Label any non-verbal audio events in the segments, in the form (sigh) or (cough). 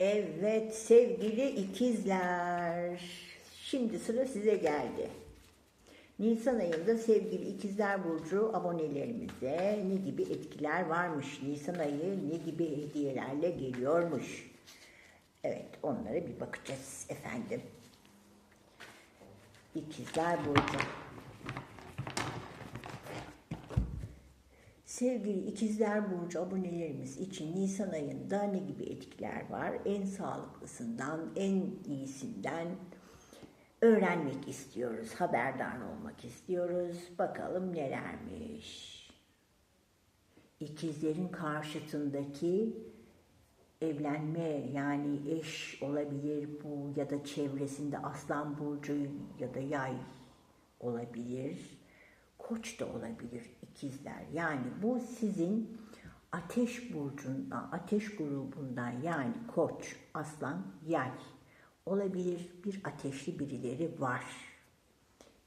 Evet sevgili ikizler. Şimdi sıra size geldi. Nisan ayında sevgili ikizler burcu abonelerimize ne gibi etkiler varmış? Nisan ayı ne gibi hediyelerle geliyormuş? Evet onlara bir bakacağız efendim. İkizler burcu. Sevgili ikizler burcu abonelerimiz için Nisan ayında ne gibi etkiler var? En sağlıklısından, en iyisinden öğrenmek istiyoruz, haberdar olmak istiyoruz. Bakalım nelermiş. İkizlerin karşıtındaki evlenme yani eş olabilir bu ya da çevresinde aslan burcu ya da yay olabilir. Koç da olabilir ikizler. Yani bu sizin ateş burcundan, ateş grubundan yani koç, aslan, yay olabilir. Bir ateşli birileri var.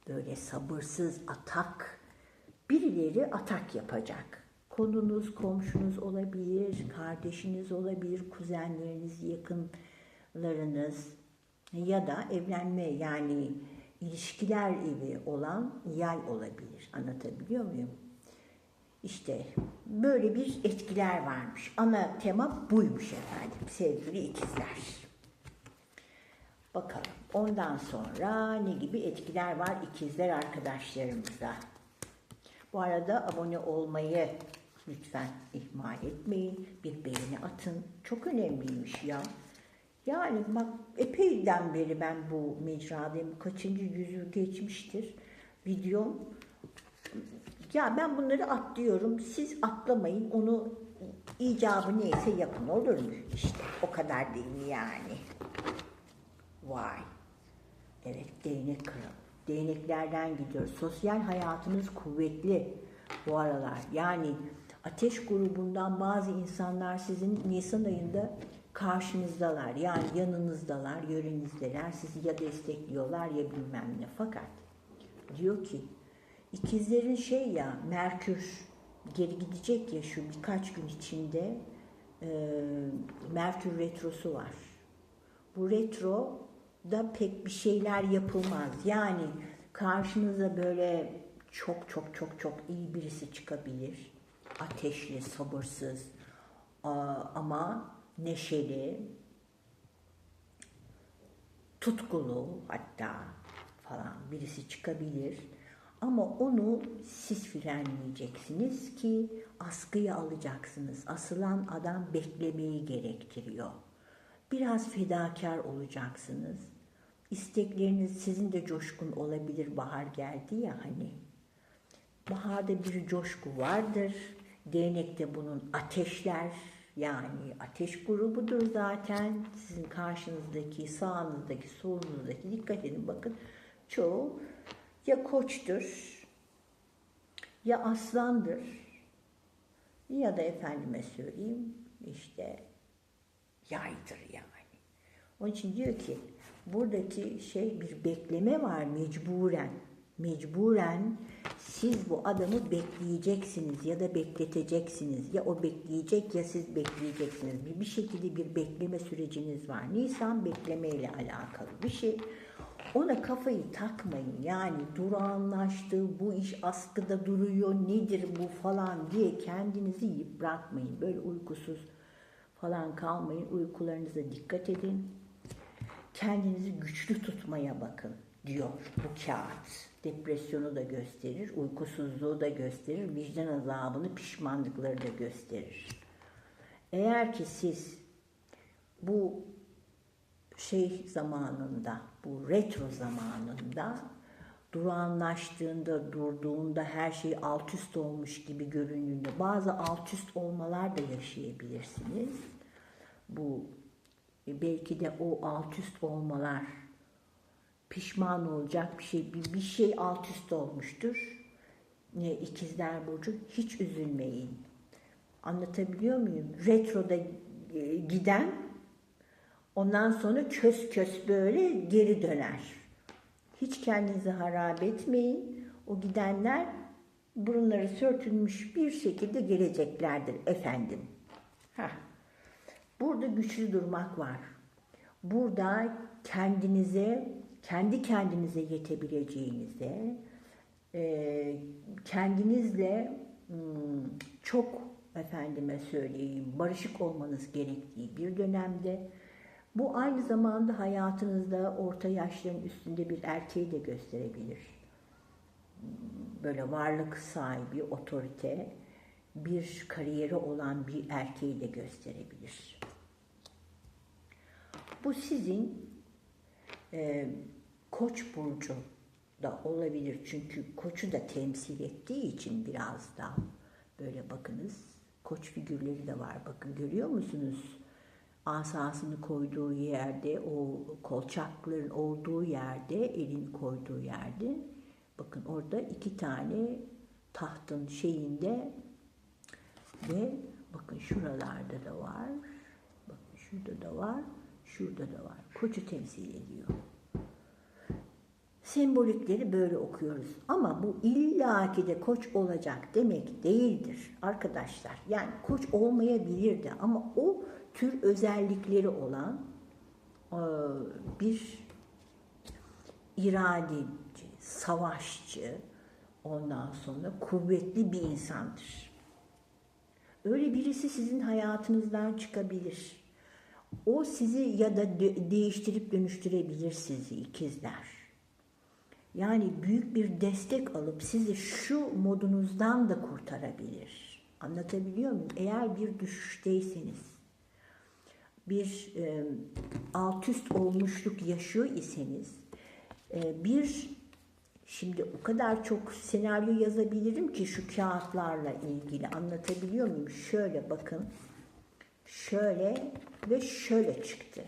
Böyle sabırsız atak, birileri atak yapacak. Konunuz, komşunuz olabilir, kardeşiniz olabilir, kuzenleriniz, yakınlarınız ya da evlenme yani ilişkiler evi olan yay olabilir. Anlatabiliyor muyum? İşte böyle bir etkiler varmış. Ana tema buymuş efendim sevgili ikizler. Bakalım ondan sonra ne gibi etkiler var ikizler arkadaşlarımıza. Bu arada abone olmayı lütfen ihmal etmeyin. Bir beğeni atın. Çok önemliymiş ya. Yani bak epeyden beri ben bu mecradayım. Kaçıncı yüzü geçmiştir videom. Ya ben bunları atlıyorum. Siz atlamayın. Onu icabı neyse yapın olur mu? İşte o kadar değil mi yani? Vay. Evet değnek kralı. Değneklerden gidiyor. Sosyal hayatınız kuvvetli bu aralar. Yani ateş grubundan bazı insanlar sizin Nisan ayında karşınızdalar. Yani yanınızdalar, yörenizdeler. Sizi ya destekliyorlar ya bilmem ne. Fakat diyor ki ikizlerin şey ya Merkür geri gidecek ya şu birkaç gün içinde e, Merkür retrosu var. Bu retro da pek bir şeyler yapılmaz. Yani karşınıza böyle çok çok çok çok iyi birisi çıkabilir. Ateşli, sabırsız ama neşeli, tutkulu hatta falan birisi çıkabilir. Ama onu siz frenleyeceksiniz ki askıya alacaksınız. Asılan adam beklemeyi gerektiriyor. Biraz fedakar olacaksınız. İstekleriniz sizin de coşkun olabilir. Bahar geldi ya hani. Baharda bir coşku vardır. Değnekte bunun ateşler yani ateş grubudur zaten. Sizin karşınızdaki, sağınızdaki, solunuzdaki dikkat edin bakın. Çoğu ya koçtur ya aslandır ya da efendime söyleyeyim işte yaydır yani. Onun için diyor ki buradaki şey bir bekleme var mecburen. Mecburen siz bu adamı bekleyeceksiniz ya da bekleteceksiniz. Ya o bekleyecek ya siz bekleyeceksiniz. Bir, bir şekilde bir bekleme süreciniz var. Nisan beklemeyle alakalı bir şey. Ona kafayı takmayın. Yani durağanlaştı, bu iş askıda duruyor, nedir bu falan diye kendinizi yıpratmayın. Böyle uykusuz falan kalmayın. Uykularınıza dikkat edin. Kendinizi güçlü tutmaya bakın diyor bu kağıt. Depresyonu da gösterir, uykusuzluğu da gösterir, vicdan azabını, pişmanlıkları da gösterir. Eğer ki siz bu şey zamanında, bu retro zamanında durağanlaştığında, durduğunda her şey alt üst olmuş gibi göründüğünde bazı alt üst olmalar da yaşayabilirsiniz. Bu belki de o alt üst olmalar pişman olacak bir şey, bir, bir şey alt üst olmuştur. Ne ikizler burcu hiç üzülmeyin. Anlatabiliyor muyum? Retroda e, giden ondan sonra kös kös böyle geri döner. Hiç kendinizi harap etmeyin. O gidenler burunları sörtülmüş bir şekilde geleceklerdir efendim. Heh. Burada güçlü durmak var. Burada kendinize, kendi kendinize yetebileceğinize, e, kendinizle hmm, çok efendime söyleyeyim barışık olmanız gerektiği bir dönemde bu aynı zamanda hayatınızda orta yaşların üstünde bir erkeği de gösterebilir. Böyle varlık sahibi, otorite, bir kariyeri olan bir erkeği de gösterebilir. Bu sizin e, koç burcu da olabilir. Çünkü koçu da temsil ettiği için biraz da böyle bakınız. Koç figürleri de var. Bakın görüyor musunuz? Asasını koyduğu yerde, o kolçakların olduğu yerde, elini koyduğu yerde. Bakın orada iki tane tahtın şeyinde ve bakın şuralarda da var. Bakın şurada da var. Şurada da var. Koçu temsil ediyor. Sembolikleri böyle okuyoruz. Ama bu illaki de koç olacak demek değildir arkadaşlar. Yani koç olmayabilir de ama o tür özellikleri olan e, bir iradeci, savaşçı, ondan sonra kuvvetli bir insandır. Öyle birisi sizin hayatınızdan çıkabilir. O sizi ya da de- değiştirip dönüştürebilir sizi ikizler. Yani büyük bir destek alıp sizi şu modunuzdan da kurtarabilir. Anlatabiliyor muyum? Eğer bir düşüşteyseniz, bir e, alt üst olmuşluk yaşıyor iseniz, e, bir şimdi o kadar çok senaryo yazabilirim ki şu kağıtlarla ilgili anlatabiliyor muyum? Şöyle bakın, şöyle ve şöyle çıktı.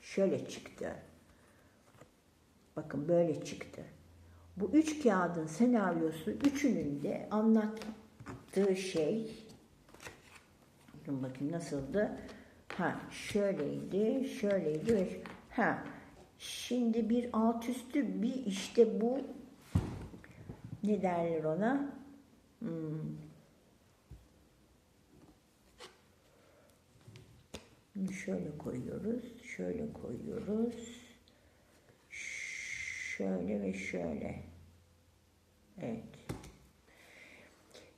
Şöyle çıktı. Bakın böyle çıktı. Bu üç kağıdın senaryosu üçünün de anlattığı şey Bakın bakayım nasıldı? Ha şöyleydi, şöyleydi ha şimdi bir alt üstü bir işte bu ne derler ona? Hmm. Şöyle koyuyoruz, şöyle koyuyoruz şöyle ve şöyle. Evet.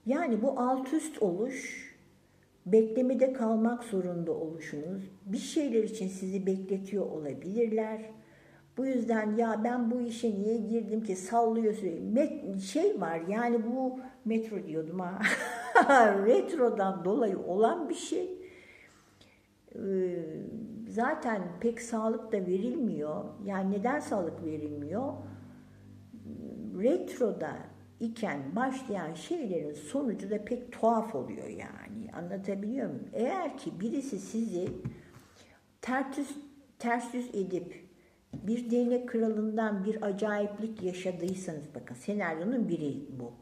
Yani bu alt üst oluş beklemede kalmak zorunda oluşunuz bir şeyler için sizi bekletiyor olabilirler. Bu yüzden ya ben bu işe niye girdim ki sallıyor sürekli. Şey var yani bu metro diyordum ha. (laughs) Retrodan dolayı olan bir şey. Ee, zaten pek sağlık da verilmiyor. Yani neden sağlık verilmiyor? Retroda iken başlayan şeylerin sonucu da pek tuhaf oluyor yani. Anlatabiliyor muyum? Eğer ki birisi sizi ters yüz, ters yüz edip bir değnek kralından bir acayiplik yaşadıysanız bakın senaryonun biri bu.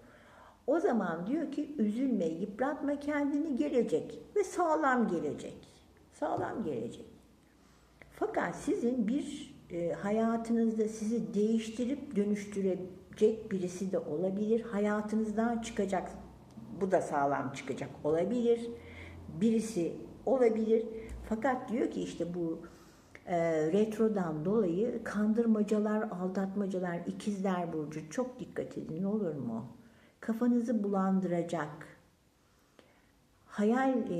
O zaman diyor ki üzülme, yıpratma kendini gelecek ve sağlam gelecek. Sağlam gelecek. Fakat sizin bir e, hayatınızda sizi değiştirip dönüştürecek birisi de olabilir. Hayatınızdan çıkacak, bu da sağlam çıkacak olabilir. Birisi olabilir. Fakat diyor ki işte bu e, retrodan dolayı kandırmacalar, aldatmacalar, ikizler burcu çok dikkat edin olur mu? Kafanızı bulandıracak, hayal e,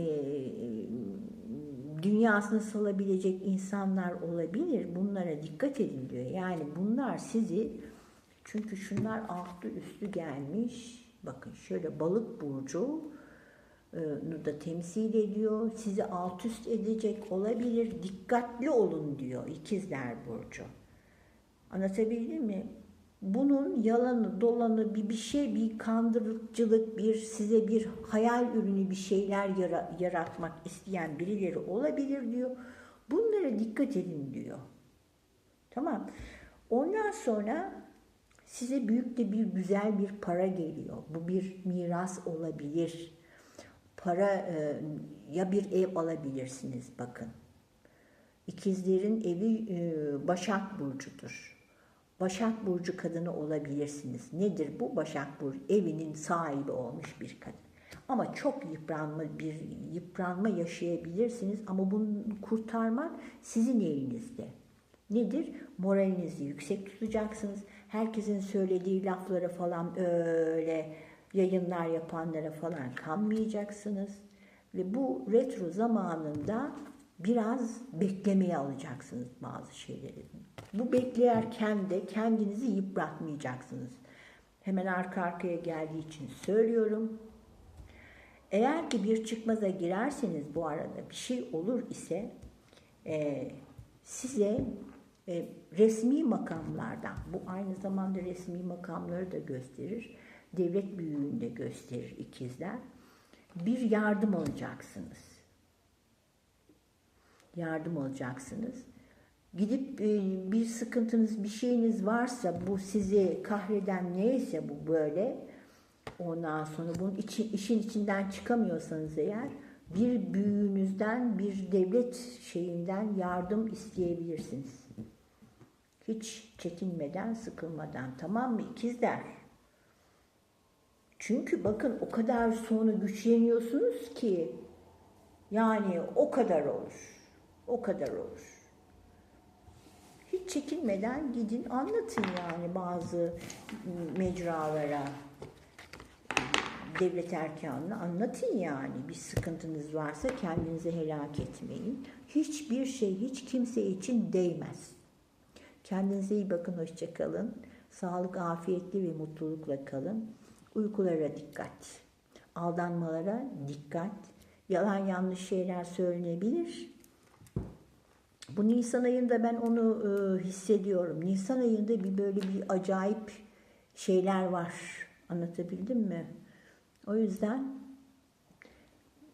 dünyasına salabilecek insanlar olabilir. Bunlara dikkat edin diyor. Yani bunlar sizi çünkü şunlar altı üstü gelmiş. Bakın şöyle balık burcu da temsil ediyor. Sizi alt üst edecek olabilir. Dikkatli olun diyor ikizler burcu. Anlatabildim mi? Bunun yalanı, dolanı, bir bir şey, bir kandırıcılık, bir size bir hayal ürünü bir şeyler yara- yaratmak isteyen birileri olabilir diyor. Bunlara dikkat edin diyor. Tamam. Ondan sonra size büyük de bir güzel bir para geliyor. Bu bir miras olabilir. Para e, ya bir ev alabilirsiniz bakın. İkizlerin evi e, Başak Burcu'dur. Başak Burcu kadını olabilirsiniz. Nedir bu? Başak Burcu evinin sahibi olmuş bir kadın. Ama çok yıpranma bir yıpranma yaşayabilirsiniz ama bunu kurtarmak sizin elinizde. Nedir? Moralinizi yüksek tutacaksınız. Herkesin söylediği laflara falan öyle yayınlar yapanlara falan kanmayacaksınız. Ve bu retro zamanında biraz beklemeye alacaksınız bazı şeyleri. Bu beklerken de kendinizi yıpratmayacaksınız. Hemen arka arkaya geldiği için söylüyorum. Eğer ki bir çıkmaza girerseniz bu arada bir şey olur ise e, size e, resmi makamlardan, bu aynı zamanda resmi makamları da gösterir, devlet büyüğünü de gösterir ikizler, bir yardım alacaksınız. Yardım alacaksınız. Gidip e, bir sıkıntınız, bir şeyiniz varsa bu sizi kahreden neyse bu böyle, ondan sonra bunun içi, işin içinden çıkamıyorsanız eğer bir büyüğünüzden, bir devlet şeyinden yardım isteyebilirsiniz. Hiç çekinmeden, sıkılmadan. Tamam mı ikizler? Çünkü bakın o kadar sonra güçleniyorsunuz ki yani o kadar olur. O kadar olur. Hiç çekinmeden gidin anlatın yani bazı mecralara devlet erkanını anlatın yani. Bir sıkıntınız varsa kendinizi helak etmeyin. Hiçbir şey hiç kimse için değmez. Kendinize iyi bakın, hoşçakalın. Sağlık, afiyetli ve mutlulukla kalın. Uykulara dikkat. Aldanmalara dikkat. Yalan yanlış şeyler söylenebilir. Bu Nisan ayında ben onu e, hissediyorum. Nisan ayında bir böyle bir acayip şeyler var. Anlatabildim mi? O yüzden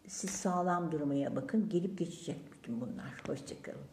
siz sağlam durmaya bakın. Gelip geçecek bütün bunlar. Hoşçakalın.